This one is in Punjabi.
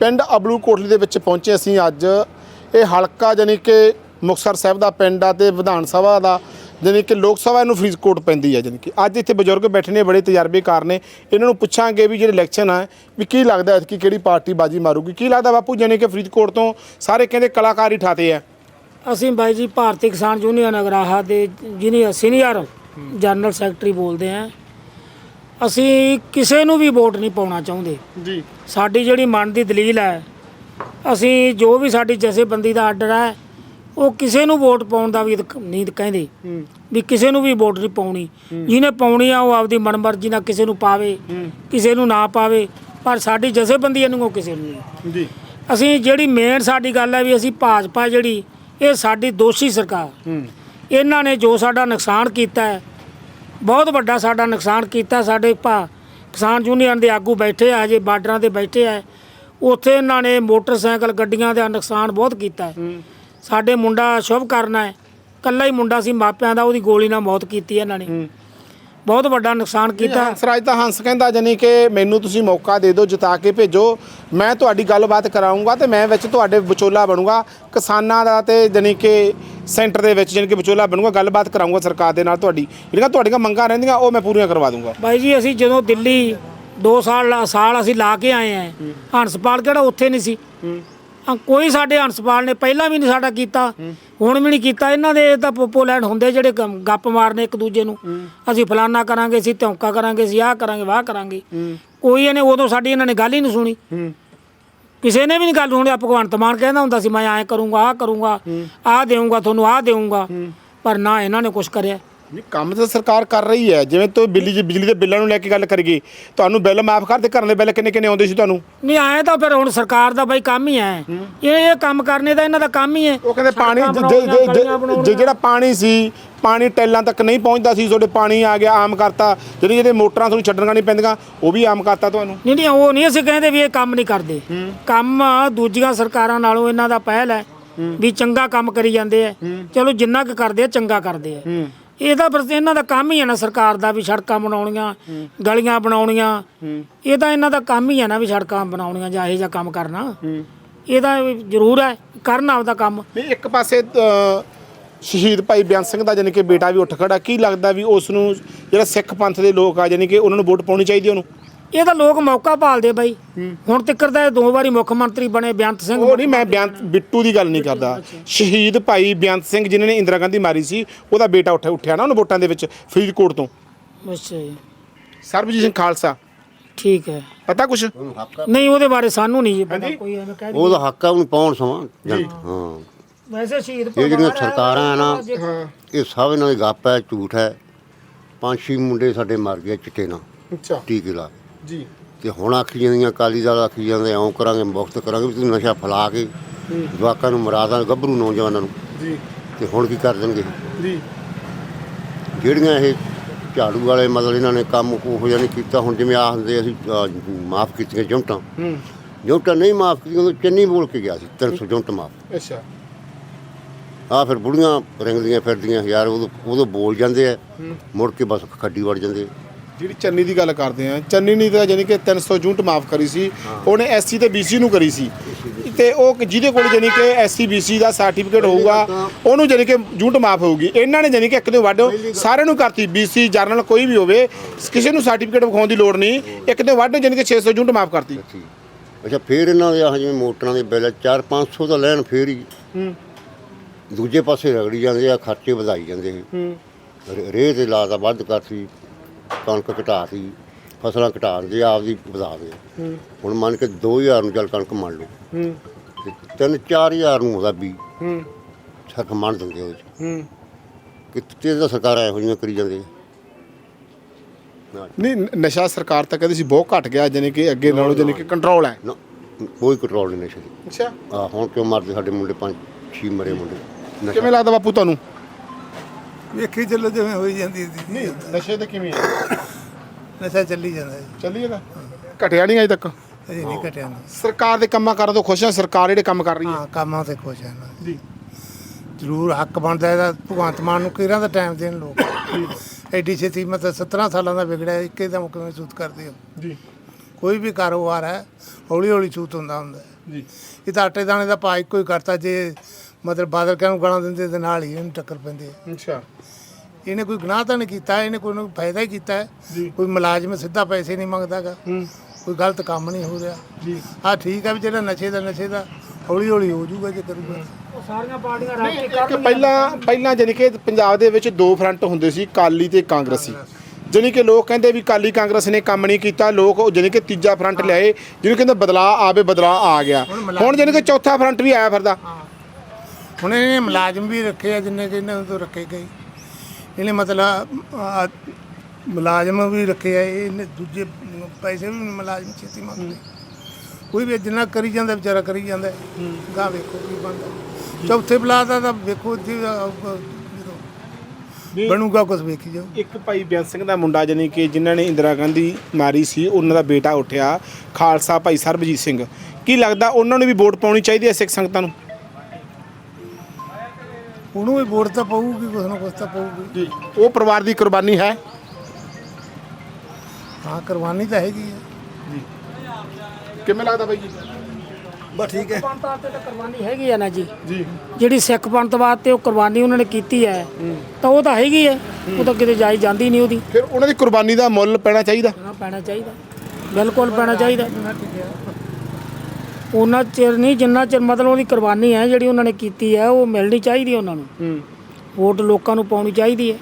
ਪਿੰਡ ਅਬਲੂ ਕੋਟਲੀ ਦੇ ਵਿੱਚ ਪਹੁੰਚੇ ਅਸੀਂ ਅੱਜ। ਇਹ ਹਲਕਾ ਜਾਨੀ ਕਿ ਮੁਕਤਸਰ ਸਾਹਿਬ ਦਾ ਪਿੰਡ ਆ ਤੇ ਵਿਧਾਨ ਸਭਾ ਦਾ ਜਾਨੀ ਕਿ ਲੋਕ ਸਭਾ ਨੂੰ ਫਰੀਦਕੋਟ ਪੈਂਦੀ ਹੈ ਜਾਨੀ ਕਿ। ਅੱਜ ਇੱਥੇ ਬਜ਼ੁਰਗ ਬੈਠੇ ਨੇ ਬੜੇ ਤਜਰਬੇਕਾਰ ਨੇ। ਇਹਨਾਂ ਨੂੰ ਪੁੱਛਾਂਗੇ ਵੀ ਜਿਹੜੇ ਇਲੈਕਸ਼ਨ ਆ ਵੀ ਕੀ ਲੱਗਦਾ ਹੈ ਕਿ ਕਿਹੜੀ ਪਾਰਟੀ ਬਾਜੀ ਮਾਰੂਗੀ? ਕੀ ਲੱਗਦਾ ਬਾਪੂ ਜਾਨੀ ਕਿ ਫਰੀਦਕੋਟ ਤੋਂ ਸਾਰੇ ਕਹਿੰਦੇ ਕਲਾਕਾਰ ਹੀ ਠਾਤੇ ਆ? ਅਸੀਂ ਬਾਈ ਜੀ ਭਾਰਤੀ ਕਿਸਾਨ ਯੂਨੀਅਨ ਅਗਰਾਹਾ ਦੇ ਜਿਹਨੇ ਸੀਨੀਅਰ ਜਨਰਲ ਸੈਕਟਰੀ ਬੋਲਦੇ ਆਂ ਅਸੀਂ ਕਿਸੇ ਨੂੰ ਵੀ ਵੋਟ ਨਹੀਂ ਪਾਉਣਾ ਚਾਹੁੰਦੇ। ਜੀ। ਸਾਡੀ ਜਿਹੜੀ ਮਨ ਦੀ ਦਲੀਲ ਹੈ ਅਸੀਂ ਜੋ ਵੀ ਸਾਡੀ ਜਥੇਬੰਦੀ ਦਾ ਆਰਡਰ ਹੈ ਉਹ ਕਿਸੇ ਨੂੰ ਵੋਟ ਪਾਉਣ ਦਾ ਵੀ ਨਹੀਂ ਕਹਿੰਦੇ। ਵੀ ਕਿਸੇ ਨੂੰ ਵੀ ਵੋਟ ਨਹੀਂ ਪਾਉਣੀ। ਜਿਹਨੇ ਪਾਉਣੀ ਆ ਉਹ ਆਪਦੀ ਮਨਮਰਜ਼ੀ ਨਾਲ ਕਿਸੇ ਨੂੰ ਪਾਵੇ ਕਿਸੇ ਨੂੰ ਨਾ ਪਾਵੇ ਪਰ ਸਾਡੀ ਜਥੇਬੰਦੀ ਇਹਨੂੰ ਉਹ ਕਿਸੇ ਨੂੰ ਨਹੀਂ। ਜੀ। ਅਸੀਂ ਜਿਹੜੀ ਮੇਨ ਸਾਡੀ ਗੱਲ ਹੈ ਵੀ ਅਸੀਂ ਭਾਜਪਾ ਜਿਹੜੀ ਇਹ ਸਾਡੀ ਦੋਸ਼ੀ ਸਰਕਾਰ। ਹੂੰ। ਇਹਨਾਂ ਨੇ ਜੋ ਸਾਡਾ ਨੁਕਸਾਨ ਕੀਤਾ ਹੈ ਬਹੁਤ ਵੱਡਾ ਸਾਡਾ ਨੁਕਸਾਨ ਕੀਤਾ ਸਾਡੇ ਭਾ ਕਿਸਾਨ ਯੂਨੀਅਨ ਦੇ ਆਗੂ ਬੈਠੇ ਆ ਹਜੇ ਬਾਰਡਰਾਂ ਤੇ ਬੈਠੇ ਆ। ਉੱਥੇ ਇਹਨਾਂ ਨੇ ਮੋਟਰਸਾਈਕਲ ਗੱਡੀਆਂ ਦਾ ਨੁਕਸਾਨ ਬਹੁਤ ਕੀਤਾ ਹੈ। ਸਾਡੇ ਮੁੰਡਾ ਸ਼ੁਭ ਕਰਨਾ ਹੈ ਕੱਲਾ ਹੀ ਮੁੰਡਾ ਸੀ ਮਾਪਿਆਂ ਦਾ ਉਹਦੀ ਗੋਲੀ ਨਾਲ ਮੌਤ ਕੀਤੀ ਇਹਨਾਂ ਨੇ। ਬਹੁਤ ਵੱਡਾ ਨੁਕਸਾਨ ਕੀਤਾ। ਹੰਸਰਾਜ ਤਾਂ ਹੰਸ ਕਹਿੰਦਾ ਜਾਨੀ ਕਿ ਮੈਨੂੰ ਤੁਸੀਂ ਮੌਕਾ ਦੇ ਦਿਓ ਜਿਤਾ ਕੇ ਭੇਜੋ। ਮੈਂ ਤੁਹਾਡੀ ਗੱਲਬਾਤ ਕਰਾਉਂਗਾ ਤੇ ਮੈਂ ਵਿੱਚ ਤੁਹਾਡੇ ਵਿਚੋਲਾ ਬਣੂੰਗਾ। ਕਿਸਾਨਾਂ ਦਾ ਤੇ ਜਾਨੀ ਕਿ ਸੈਂਟਰ ਦੇ ਵਿੱਚ ਜਾਨੀ ਕਿ ਵਿਚੋਲਾ ਬਣੂੰਗਾ, ਗੱਲਬਾਤ ਕਰਾਉਂਗਾ ਸਰਕਾਰ ਦੇ ਨਾਲ ਤੁਹਾਡੀ। ਜਿਹੜੀਆਂ ਤੁਹਾਡੀਆਂ ਮੰਗਾਂ ਰਹਿੰਦੀਆਂ, ਉਹ ਮੈਂ ਪੂਰੀਆਂ ਕਰਵਾ ਦੂੰਗਾ। ਬਾਈ ਜੀ, ਅਸੀਂ ਜਦੋਂ ਦਿੱਲੀ 2 ਸਾਲ ਸਾਲ ਅਸੀਂ ਲਾ ਕੇ ਆਏ ਆਂ, ਹੰਸਪਾਲ ਕਿਹੜਾ ਉੱਥੇ ਨਹੀਂ ਸੀ? ਕੋਈ ਸਾਡੇ ਹੰਸਪਾਲ ਨੇ ਪਹਿਲਾਂ ਵੀ ਨਹੀਂ ਸਾਡਾ ਕੀਤਾ, ਹੁਣ ਵੀ ਨਹੀਂ ਕੀਤਾ। ਇਹਨਾਂ ਦੇ ਤਾਂ ਪੋਪੋ ਲੈਂਡ ਹੁੰਦੇ ਜਿਹੜੇ ਗੱਪ ਮਾਰਨੇ ਇੱਕ ਦੂਜੇ ਨੂੰ। ਅਸੀਂ ਫਲਾਨਾ ਕਰਾਂਗੇ, ਅਸੀਂ ਧੌਂਕਾ ਕਰਾਂਗੇ, ਅਸੀਂ ਆਹ ਕਰਾਂਗੇ, ਵਾਹ ਕਰਾਂਗੇ। ਕੋਈ ਇਹਨੇ, ਉਦੋਂ ਸਾਡੀ ਇਹਨਾਂ ਨੇ ਗੱਲ ਹੀ ਨਹੀਂ ਸੁਣੀ। ਕਿਸੇ ਨੇ ਵੀ ਨਹੀਂ ਗੱਲ ਸੁਣੀ ਆ ਭਗਵੰਤ ਮਾਨ ਕਹਿੰਦਾ ਹੁੰਦਾ ਸੀ ਮੈਂ ਐਂ ਕਰੂੰਗਾ ਆਹ ਕਰੂੰਗਾ ਆਹ ਦੇਊਂਗਾ ਤੁਹਾਨੂੰ ਆਹ ਦੇਊਂਗਾ। ਪਰ ਨਾ ਇਹਨਾਂ ਨੇ ਕੁਝ ਕਰਿਆ। ਨਹੀਂ ਕੰਮ ਤਾਂ ਸਰਕਾਰ ਕਰ ਰਹੀ ਹੈ। ਜਿਵੇਂ ਤੋਂ ਬਿਜਲੀ ਬਿਜਲੀ ਦੇ ਬਿੱਲਾਂ ਨੂੰ ਲੈ ਕੇ ਗੱਲ ਕਰੀਏ ਤੁਹਾਨੂੰ ਬਿੱਲ ਮਾਫ ਕਰਦੇ ਘਰਾਂ ਦੇ ਬਿੱਲ ਕਿੰਨੇ ਕਿੰਨੇ ਆਉਂਦੇ ਸੀ ਤੁਹਾਨੂੰ? ਨਹੀਂ ਆਏ ਤਾਂ ਫਿਰ ਹੁਣ ਸਰਕਾਰ ਦਾ ਬਈ ਕੰਮ ਹੀ ਹੈ। ਇਹ ਇਹ ਕੰਮ ਕਰਨੇ ਦਾ ਇਹਨਾਂ ਦਾ ਕੰਮ ਹੀ ਹੈ। ਉਹ ਕਹਿੰਦੇ ਪਾਣੀ ਜ-। ਜਿਹੜਾ ਪਾਣੀ ਸੀ ਪਾਣੀ ਟੈਲਾਂ ਤੱਕ ਨਹੀਂ ਪਹੁੰਚਦਾ ਸੀ ਤੁਹਾਡੇ ਪਾਣੀ ਆ ਗਿਆ ਆਮ ਕਰਤਾ। ਜਿਹੜੀ ਜਿਹੜੇ ਮੋਟਰਾਂ ਤੁਹਾਨੂੰ ਛੱਡਣੀਆਂ ਨਹੀਂ ਪੈਂਦੀਆਂ ਉਹ ਵੀ ਆਮ ਕਰਤਾ ਤੁਹਾਨੂੰ? ਨਹੀਂ ਨਹੀਂ ਉਹ ਨਹੀਂ ਅਸੀਂ ਕਹਿੰਦੇ ਵੀ ਇਹ ਕੰਮ ਨਹੀਂ ਕਰਦੇ। ਕੰਮ ਦੂਜੀਆਂ ਸਰਕਾਰਾਂ ਨਾਲੋਂ ਇਹਨਾਂ ਦਾ ਪਹਿਲ ਹੈ ਵੀ ਚੰਗਾ ਕੰਮ ਕਰੀ ਜਾਂਦੇ ਆ। ਚਲੋ ਜਿੰਨਾ ਕੁ ਕਰਦੇ ਆ ਚੰਗਾ ਕਰਦੇ ਆ। ਇਹਦਾ ਫਿਰ ਇਹਨਾਂ ਦਾ ਕੰਮ ਹੀ ਹੈ ਨਾ ਸਰਕਾਰ ਦਾ ਵੀ ਸੜਕਾਂ ਬਣਾਉਣੀਆਂ ਗਲੀਆਂ ਬਣਾਉਣੀਆਂ। ਇਹ ਤਾਂ ਇਹਨਾਂ ਦਾ ਕੰਮ ਹੀ ਹੈ ਨਾ ਵੀ ਸੜਕਾਂ ਬਣਾਉਣੀਆਂ ਜਾਂ ਇਹੋ ਜਿਹਾ ਕੰਮ ਕਰਨਾ। ਇਹਦਾ ਜ਼ਰੂਰ ਹੈ ਕਰਨ ਆਪਦਾ ਕੰਮ। ਨਹੀਂ ਇੱਕ ਪਾਸੇ ਸ਼ਹੀਦ ਭਾਈ ਬਿਆਨ ਸਿੰਘ ਦਾ ਜਾਨੀ ਕਿ ਬੇਟਾ ਵੀ ਉੱਠ ਖੜਾ ਕੀ ਲੱਗਦਾ ਵੀ ਉਸ ਨੂੰ ਜਿਹੜਾ ਸਿੱਖ ਪੰਥ ਦੇ ਲੋਕ ਆ ਜਾਨੀ ਕਿ ਉਹਨਾਂ ਨੂੰ ਵੋਟ ਪਾਉਣੀ ਚਾਹੀਦੀ ਉਹਨੂੰ? ਇਹ ਤਾਂ ਲੋਕ ਮੌਕਾ ਭਾਲਦੇ ਬਾਈ। ਹੁਣ ਤੱਕ ਦਾ ਇਹ ਦੋ ਵਾਰੀ ਮੁੱਖ ਮੰਤਰੀ ਬਣੇ ਬੇਅੰਤ ਸਿੰਘ ਉਹ ਨਹੀਂ ਮੈਂ ਬਿਆਨ ਬਿੱਟੂ ਦੀ ਗੱਲ ਨਹੀਂ ਕਰਦਾ। ਸ਼ਹੀਦ ਭਾਈ ਬਿਆਨ ਸਿੰਘ ਜਿਨ੍ਹਾਂ ਨੇ ਇੰਦਰਾ ਗਾਂਧੀ ਮਾਰੀ ਸੀ ਉਹਦਾ ਬੇਟਾ ਉੱਠਿਆ ਉੱਠਿਆ ਨਾ ਉਹਨੂੰ ਵੋਟਾਂ ਦੇ ਵਿੱਚ ਫਰੀਦਕੋਟ ਤੋਂ। ਅੱਛਾ ਜੀ। ਸਰਬਜੀਤ ਸਿੰਘ ਖਾਲਸਾ। ਠੀਕ ਹੈ। ਪਤਾ ਕੁਛ? ਨਹੀਂ ਉਹਦੇ ਬਾਰੇ ਸਾਨੂੰ ਨਹੀਂ ਜੀ ਪਤਾ। ਕੋਈ ਐਵੇਂ ਕਹਿ ਉਹਦਾ ਹੱਕ ਆ ਉਹਨੂੰ ਪਾਉਣ ਸਮਾਂ। ਹਾਂ। ਵੈਸੇ ਸ਼ਹੀਦ ਇਹ ਜਿਹੜੀਆਂ ਸਰਕਾਰਾਂ ਆ ਨਾ ਇਹ ਸਭ ਇਹਨਾਂ ਦੀ ਗੱਪ ਹੈ ਝੂਠ ਹੈ। ਪੰਜ ਛੇ ਮੁੰਡੇ ਸਾਡੇ ਮਰ ਗਏ ਚਿੱਟੇ ਨਾਲ। ਅੱਛਾ। ਟੀਕੇ ਲਾ ਕੇ। ਜੀ। ਤੇ ਹੁਣ ਆਖੀ ਜਾਂਦੀਆਂ ਅਕਾਲੀ ਦਲ ਆਖੀ ਜਾਂਦੇ ਐਂ ਕਰਾਂਗੇ ਮੁਕਤ ਕਰਾਂਗੇ ਵੀ ਤੁਸੀਂ ਨਸ਼ਾ ਫੈਲਾ ਕੇ ਜਵਾਕਾਂ ਨੂੰ ਮਰਾ ਦਾਂ ਗੱਭਰੂ ਨੌਜਵਾਨਾਂ ਨੂੰ। ਜੀ। ਤੇ ਹੁਣ ਕੀ ਕਰ ਦੇਣਗੇ? ਜੀ। ਜਿਹੜੀਆਂ ਇਹ ਝਾੜੂ ਵਾਲੇ ਮਤਲਬ ਇਹਨਾਂ ਨੇ ਕੰਮ ਉਹੋ ਜਿਹਾ ਨਹੀਂ ਕੀਤਾ ਹੁਣ ਜਿਵੇਂ ਆ ਹੁੰਦੇ ਅਸੀਂ ਮਾਫ ਕੀਤੀਆਂ ਜੁੰਟਾਂ। ਹੂੰ। ਜੁੰਟਾਂ ਨਹੀਂ ਮਾਫ ਕੀਤੀਆਂ ਉਹ ਚੰਨੀ ਬੋਲ ਕੇ ਗਿਆ ਸੀ 300 ਜੁੰਟ ਮਾਫ। ਅੱਛਾ। ਆ ਫਿਰ ਬੁੜੀਆਂ ਰਿੰਗਦੀਆਂ ਫਿਰਦੀਆਂ ਯਾਰ ਉਦੋਂ ਉਦੋਂ ਬੋਲ ਜਾਂਦੇ ਆ ਮੁੜ ਕੇ ਬਸ ਖੱਡੀ ਵੜ ਜਾਂਦੇ। ਆ। ਜਿਹੜੀ ਚੰਨੀ ਦੀ ਗੱਲ ਕਰਦੇ ਆ ਚੰਨੀ ਨੇ ਤਾਂ ਜਾਨੀ ਕਿ 300 ਯੂਨਿਟ ਮਾਫ ਕਰੀ ਸੀ ਉਹਨੇ ਐਸਸੀ ਤੇ ਬੀਸੀ ਨੂੰ ਕਰੀ ਸੀ। ਤੇ ਉਹ ਜਿਹਦੇ ਕੋਲ ਜਾਨੀ ਕਿ ਐਸਸੀ ਬੀਸੀ ਦਾ ਸਰਟੀਫਿਕੇਟ ਹੋਊਗਾ ਉਹਨੂੰ ਜਾਨੀ ਕਿ ਯੂਨਿਟ ਮਾਫ ਹੋਊਗੀ। ਇਹਨਾਂ ਨੇ ਜਾਨੀ ਕਿ ਇੱਕ ਦੇ ਵੱਡ ਸਾਰਿਆਂ ਨੂੰ ਕਰਤੀ ਬੀਸੀ ਜਰਨਲ ਕੋਈ ਵੀ ਹੋਵੇ ਕਿਸੇ ਨੂੰ ਸਰਟੀਫਿਕੇਟ ਵਿਖਾਉਣ ਦੀ ਲੋੜ ਨਹੀਂ ਇੱਕ ਦੇ ਵੱਡ ਜਾਨੀ ਕਿ 600 ਯੂਨਿਟ ਮਾਫ ਕਰਤੀ। ਅੱਛਾ ਫਿਰ ਇਹਨਾਂ ਦੇ ਆਹ ਜਿਵੇਂ ਮੋਟਰਾਂ ਦੇ ਬਿੱਲ 4-500 ਦਾ ਲੈਣ ਫੇਰ ਹੀ ਦੂਜੇ ਪਾਸੇ ਰਗੜੀ ਜਾਂਦੇ ਆ ਖਰਚੇ ਵਧਾਈ ਜਾਂਦੇ ਹੂੰ। ਰੇਹ ਤੇ ਲਾ ਦਾ ਵੱਧ ਕਰਤੀ। ਕਣਕ ਘਟਾਤੀ ਫਸਲਾਂ ਘਟਾ ਦੇ ਆਪਦੀ ਵਧਾ ਦੇ। ਹੁਣ ਮੰਨ ਕੇ 2000 ਨੂੰ ਚੱਲ ਕਣਕ ਮੰਨ ਲਓ। ਹੂੰ। ਤੇ 3-4000 ਨੂੰ ਉਹਦਾ ਵੀ ਹੂੰ। ਸਰਖ ਮੰਨ ਦਿੰਦੇ ਉਹਦੇ ਚ। ਹੂੰ। ਕਿਤੇ ਤਾਂ ਸਰਕਾਰਾਂ ਇਹੋ ਜਿਹੀਆਂ ਕਰੀ ਜਾਂਦੇ। ਨਹੀਂ ਨਸ਼ਾ ਸਰਕਾਰ ਤਾਂ ਕਹਿੰਦੀ ਸੀ ਬਹੁਤ ਘਟ ਗਿਆ ਜਾਨੀ ਕਿ ਅੱਗੇ ਨਾਲੋਂ ਜਾਨੀ ਕਿ ਕੰਟਰੋਲ ਹੈ। ਕੋਈ ਕੰਟਰੋਲ ਨਹੀਂ ਨਸ਼ੇ ਦੀ। ਅੱਛਾ। ਹੁਣ ਕਿਉਂ ਮਰਦੇ ਸਾਡੇ ਮੁੰਡੇ ਪੰਜ ਛੇ ਮਰੇ ਮੁੰਡੇ। ਕਿਵੇਂ ਲੱਗਦਾ ਬਾਪੂ ਤੁਹਾਨੂੰ? ਵੇਖੀ ਚੱਲੋ ਜਿਵੇਂ ਹੋਈ ਜਾਂਦੀ ਸੀ। ਨਹੀਂ ਨਸ਼ੇ ਤੇ ਕਿਵੇਂ ਹੈ ਨਸ਼ਾ ਚੱਲੀ ਜਾਂਦਾ ਜੀ। ਚੱਲੀ ਇਹਦਾ ਘਟਿਆ ਨਹੀਂ ਅਜੇ ਤੱਕ? ਅਜੇ ਨਹੀਂ ਘਟਿਆ ਨਾ। ਸਰਕਾਰ ਦੇ ਕੰਮਾਂ ਕਾਰਾਂ ਤੋਂ ਖੁਸ਼ ਹੈ ਸਰਕਾਰ ਜਿਹੜੇ ਕੰਮ ਕਰ ਰਹੀ ਹੈ? ਹਾਂ ਕੰਮਾਂ ਤੇ ਖੁਸ਼ ਹੈ ਨਾ। ਜੀ। ਜ਼ਰੂਰ ਹੱਕ ਬਣਦਾ ਇਹਦਾ। ਭਗਵੰਤ ਮਾਨ ਨੂੰ ਕਿਹੜਾ ਦਾ ਟਾਈਮ ਦੇਣ ਲੋਕ? ਐਡੀ ਛੇਤੀ ਮਤਲਬ 17 ਸਾਲਾਂ ਦਾ ਵਿਗੜਿਆ ਇੱਕੇ ਦਮ ਕਿਵੇਂ ਸੂਤ ਕਰਦੇ ਹੋ? ਜੀ। ਕੋਈ ਵੀ ਕਾਰੋਬਾਰ ਹੈ ਹੌਲੀ ਹੌਲੀ ਸੂਤ ਹੁੰਦਾ ਹੁੰਦਾ ਹੈ। ਜੀ। ਇਹ ਤਾਂ ਆਟੇ ਦਾਣੇ ਦਾ ਭਾਅ ਇੱਕੋ ਹੀ ਕਰਤਾ ਜੇ ਮਤਲਬ ਬਾਦਲ ਕਹਿਣ ਨੂੰ ਗਾਲਾਂ ਦਿੰਦੇ ਤੇ ਨਾਲ ਹੀ ਇਹਨੂੰ ਟੱਕਰ ਪੈਂਦੇ। ਆ। ਅੱਛਾ। ਇਹਨੇ ਕੋਈ ਗੁਨਾਹ ਤਾਂ ਨਹੀਂ ਕੀਤਾ ਇਹਨੇ ਕੋਈ ਨੂੰ ਫਾਇਦਾ ਹੀ ਕੀਤਾ। ਹੈ ਜੀ। ਕੋਈ ਮੁਲਾਜ਼ਮ ਸਿੱਧਾ ਪੈਸੇ ਨਹੀਂ ਮੰਗਦਾਗਾ। ਹੂੰ। ਕੋਈ ਗਲਤ ਕੰਮ ਨਹੀਂ ਹੋ ਰਿਹਾ। ਜੀ। ਆ ਠੀਕ ਹੈ ਵੀ ਜਿਹੜਾ ਨਸ਼ੇ ਦਾ ਨਸ਼ੇ ਦਾ ਹੌਲੀ ਹੌਲੀ ਹੋ ਜਾਊਗਾ ਜੇ ਕਰੂਗਾ। ਉਹ ਸਾਰੀਆਂ ਪਾਰਟੀਆਂ ਰਲ ਕੇ ਕਿ ਪਹਿਲਾਂ ਪਹਿਲਾਂ ਜਾਣੀ ਕਿ ਪੰਜਾਬ ਦੇ ਵਿੱਚ ਦੋ ਫਰੰਟ ਹੁੰਦੇ ਸੀ ਕਾਲੀ ਤੇ ਕਾਂਗਰਸੀ। ਜਾਣੀ ਕਿ ਲੋਕ ਕਹਿੰਦੇ ਵੀ ਕਾਲੀ ਕਾਂਗਰਸ ਨੇ ਕੰਮ ਨਹੀਂ ਕੀਤਾ ਲੋਕ ਉਹ ਜਾਣੀ ਕਿ ਤੀਜਾ ਫਰੰਟ ਲਿਆਏ ਜਿਹਨੂੰ ਕਹਿੰਦੇ ਬਦਲਾਅ ਆਵੇ ਬਦਲਾਅ ਆ ਗਿਆ। ਹੁਣ ਜਾਣੀ ਕਿ ਚੌਥਾ ਫਰੰਟ ਵੀ ਆਇਆ ਫਿਰਦਾ। ਹੁਣ ਇਹਨੇ ਮੁਲਾਜ਼ਮ ਵੀ ਰੱਖੇ ਆ ਜਿੰਨੇ ਕਿ ਇਹਨਾਂ ਤੋਂ ਰੱਖੇ ਗਏ। ਇਹਨੇ ਮਤਲਬ ਆ, ਮੁਲਾਜ਼ਮ ਵੀ ਰੱਖੇ ਆ ਇਹਨੇ ਦੂਜੇ ਪੈਸੇ ਵੀ ਮੁਲਾਜ਼ਮ ਛੇਤੀ ਮੰਗਦੇ। ਕੋਈ ਵੀ ਜਿੰਨਾ ਕਰੀ ਜਾਂਦਾ ਵਿਚਾਰਾ ਕਰੀ ਜਾਂਦਾ। ਗਾ ਵੇਖੋ ਕੀ ਬਣਦਾ। ਚੌਥੇ ਬਲਾ ਦਾ ਤਾਂ ਵੇਖੋ ਜੀ ਜਦੋਂ ਬਣੂਗਾ ਕੁਝ ਵੇਖੀ ਜਾਓ। ਇੱਕ ਭਾਈ ਬੇਅੰਤ ਸਿੰਘ ਦਾ ਮੁੰਡਾ ਜਾਣੀ ਕਿ ਜਿਨ੍ਹਾਂ ਨੇ ਇੰਦਰਾ ਗਾਂਧੀ ਮਾਰੀ ਸੀ ਉਹਨਾਂ ਦਾ ਬੇਟਾ ਉੱਠਿਆ ਖਾਲਸਾ ਭਾਈ ਸਰਬਜੀਤ ਸਿੰਘ। ਕੀ ਲੱਗਦਾ ਉਹਨਾਂ ਨੂੰ ਵੀ ਵੋਟ ਪਾਉਣੀ ਚਾਹੀਦੀ ਹੈ ਸਿੱਖ ਸੰਗਤਾਂ ਨੂੰ? ਉਹਨੂੰ ਵੀ ਵੋਟ ਤਾਂ ਪਊਗੀ ਕੁਛ ਨਾ ਕੁਛ ਤਾਂ ਪਊਗੀ। ਜੀ ਉਹ ਪਰਿਵਾਰ ਦੀ ਕੁਰਬਾਨੀ ਹੈ? ਹਾਂ ਕੁਰਬਾਨੀ ਤਾਂ ਹੈਗੀ ਹੈ। ਕਿਵੇਂ ਲੱਗਦਾ ਬਾਈ ਜੀ? ਬਸ ਠੀਕ ਹੈ। ਪੰਥ ਵਾਸਤੇ ਤਾਂ ਕੁਰਬਾਨੀ ਹੈਗੀ ਆ ਨਾ ਜੀ। ਜੀ। ਜਿਹੜੀ ਸਿੱਖ ਪੰਥ ਵਾਸਤੇ ਉਹ ਕੁਰਬਾਨੀ ਉਹਨਾਂ ਨੇ ਕੀਤੀ ਹੈ ਤਾਂ ਉਹ ਤਾਂ ਹੈਗੀ ਹੈ। ਉਹ ਤਾਂ ਕਿਤੇ ਜਾਈ ਜਾਂਦੀ ਨਹੀਂ ਉਹਦੀ। ਫਿਰ ਉਹਨਾਂ ਦੀ ਕੁਰਬਾਨੀ ਦਾ ਮੁੱਲ ਪੈਣਾ ਚਾਹੀਦਾ? ਨਾ ਪੈਣਾ ਚਾਹੀਦਾ। ਬਿਲਕੁਲ ਪੈਣਾ ਚਾਹੀਦਾ। ਉਹਨਾਂ ਚਿਰ ਨਹੀਂ ਜਿੰਨਾ ਚਿਰ ਮਤਲਬ ਉਹਦੀ ਕੁਰਬਾਨੀ ਹੈ ਜਿਹੜੀ ਉਹਨਾਂ ਨੇ ਕੀਤੀ ਹੈ ਉਹ ਮਿਲਣੀ ਚਾਹੀਦੀ ਹੈ ਉਹਨਾਂ ਨੂੰ। ਹੂੰ। ਵੋਟ ਲੋਕਾਂ ਨੂੰ ਪਾਉਣੀ ਚਾਹੀਦੀ ਹੈ।